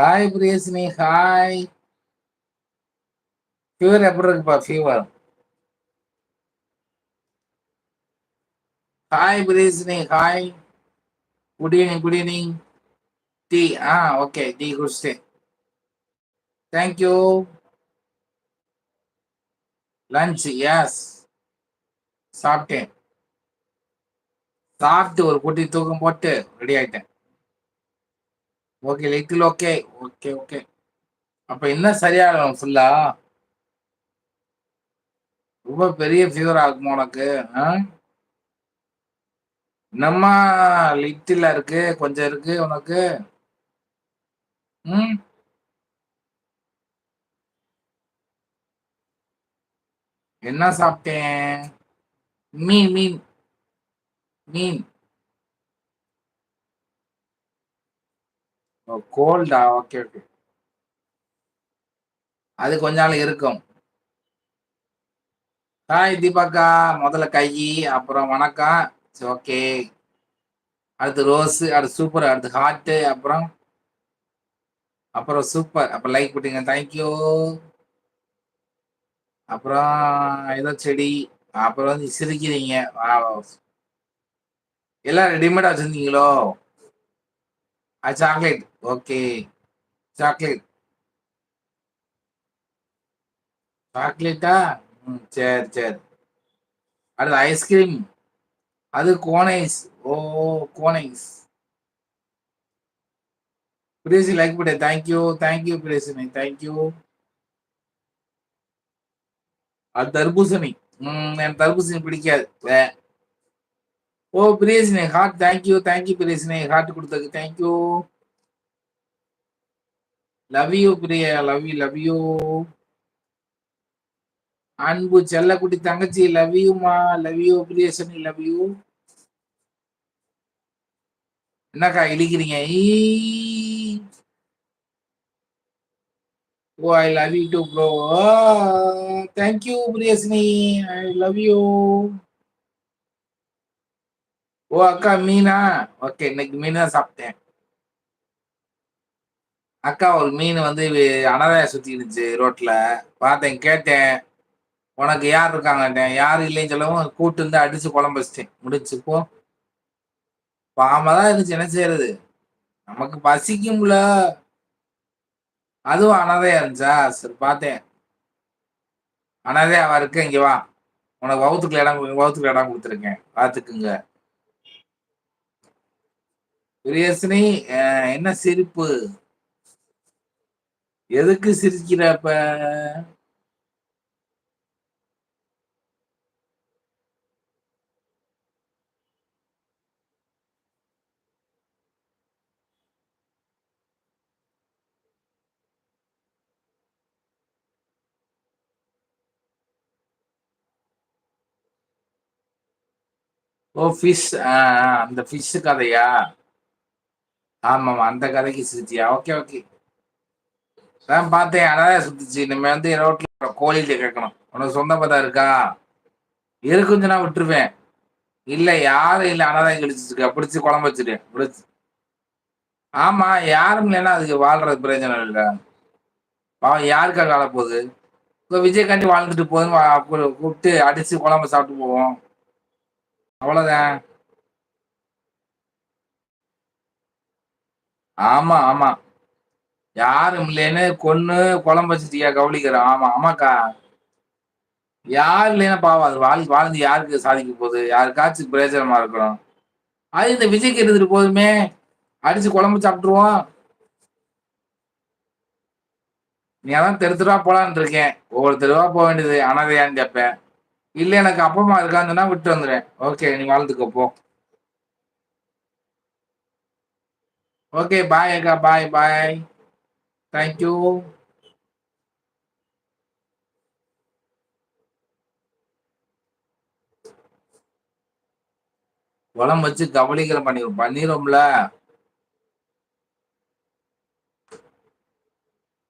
Hi Priyasini hi fever எப்படி இருக்குப்பா? Fever hi Priyasini hi good evening good evening tea ஆ okay tea குடிச்சிட்டேன் thank you lunch yes சாப்பிட்டேன். சாப்பிட்டு ஒரு குட்டி தூக்கம் போட்டு ரெடி ஆயிட்டேன். Okay little okay okay okay அப்ப என்ன சரியாகும் ஃபுல்லா ரொம்ப பெரிய ஃபீவர் ஆகுமா உனக்கு என்னம்மா லிட்டில் இருக்கு கொஞ்சம் இருக்கு உனக்கு? ம்? என்ன சாப்பிட்டேன்? மீன் மீன். மீன். கோல்டா ஓகே ஓகே அது கொஞ்ச நாள் இருக்கும். ஹாய் தீபாக்கா. முதல்ல கை அப்புறம் வணக்கம். ஓகே அடுத்து ரோஸ் அடுத்து சூப்பர் அடுத்து ஹார்ட்டு அப்புறம் அப்புறம் சூப்பர் அப்போ லைக் போட்டீங்க தேங்க்யூ அப்புறம் ஏதோ செடி. அப்புறம் வந்து சிரிக்கிறீங்க. எல்லாம் ரெடிமேடா வச்சிருந்தீங்களோ? சாக்லேட் ஓகே சாக்லேட் சாக்லேட்டா ம் சரி சரி. அடுத்து ஐஸ்கிரீம் அது கோனைஸ் ஓ கோனைஸ் பிரியசி லைக் பண்ண thank you thank you Priyasini thank you அது தர்பூசணி. ம் எனக்கு தர்பூசணி பிடிக்காது. வே ஓ Priyasini heart thank you thank you Priyasini heart கொடுத்ததுக்கு thank you love you Priya love you love you அன்பு செல்லக்குட்டி தங்கச்சி love Yuma love you Priyasini love you என்னக்கா இழுக்கிறீங்க? ஓ I love you too bro thank you Priyasini I love you oh அக்கா Meena okay இன்னைக்கு மீன் தான் சாப்பிட்டேன். அக்கா ஒரு மீன் வந்து அனதாய சுத்தி இருந்துச்சு ரோட்ல. பார்த்தேன் கேட்டேன். உனக்கு யார் இருக்காங்கட்டேன் யாரும் இல்லைன்னு சொல்லவும் கூட்டு இருந்து அடிச்சு குழம்பு வச்சிட்டேன். முடிச்சு போ. பாம தான் இருந்துச்சு என்ன செய்யறது? நமக்கு பசிக்கும்ல அதுவும் அனாதையா இருந்துச்சா? சரி பார்த்தேன். அனாதையா இருக்கு இங்க வா. உனக்கு வகுத்துக்குள்ள இடம் வகுத்துக்குள்ள இடம் கொடுத்துருக்கேன். பார்த்துக்குங்க. பிரியசனி என்ன சிரிப்பு? எதுக்கு சிரிக்கிறப்ப? ஓ ஃபிஷ் அந்த ஃபிஷ் கதையா? ஆமாம் அந்த கதைக்கு சுத்தியா? Okay okay. நான் பார்த்தேன் அதான் சுத்துச்சு. நம்ம வந்து ரோட்ல கோழிகிட்ட கேட்கணும். உனக்கு சொந்த பதா இருக்கா? இருக்குன்னு நான் விட்டுருவேன். இல்லை யாரும் இல்லை அனாதான் கழிச்சிருக்கா பிடிச்சி குழம்பு வச்சுட்டேன் பிடிச்சி. ஆமாம் யாரும் இல்லைன்னா அதுக்கு வாழ்றது பிரயோஜனம் இல்லை பாவம் யாருக்காக வாழ போகுது? இப்போ விஜயகாந்தி வாழ்ந்துட்டு போதுன்னு கூப்பிட்டு அடித்து குழம்பு சாப்பிட்டு போவோம். அவ்வளோதான் ஆமா ஆமா. யாரும் இல்லைன்னு கொன்னு குழம்பு வச்சுட்டியா கவலிக்கிறோம் ஆமா ஆமாக்கா. யார் இல்லைன்னா பாவம் அது வாழ் வாழ்ந்து யாருக்கு சாதிக்க போகுது? யாருக்காச்சும் பிரயோஜனமா இருக்கணும். அது இந்த விஜய்க்கு கெடுத்துட்டு போதுமே. அடிச்சு குழம்பு சாப்பிட்டுருவோம். நீ அதான் தெரு தெருவா போலான் இருக்கேன். ஒவ்வொரு தெருவா போக வேண்டியது. அனதையான்னு கேட்பேன். இல்லை எனக்கு அப்பமா இருக்கான்னு விட்டு வந்துடுறேன் ஓகே நீ வாழ்ந்துக்கப்போ போ ஓகே பாய் அக்கா பாய் பாய் தேங்க்யூ குளம் வச்சு கபலீகரம் பண்ணி பண்ணிடும்ல